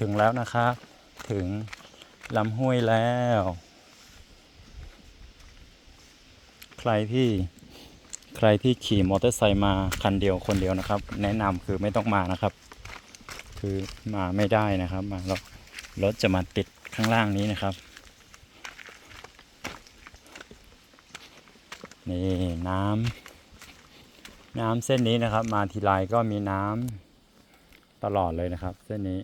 ถึงแล้วนะครับ ถึงลำห้วยแล้ว ใครที่ใครที่ขี่มอเตอร์ไซค์มาคันเดียวคนเดียวนะครับ แนะนำคือไม่ต้องมานะครับ คือมาไม่ได้นะครับ มาแล้วรถจะมาติดข้างล่างนี้นะครับ นี่น้ำน้ำเส้นนี้นะครับ มาทีไรก็มีน้ำตลอดเลยนะครับ เส้นนี้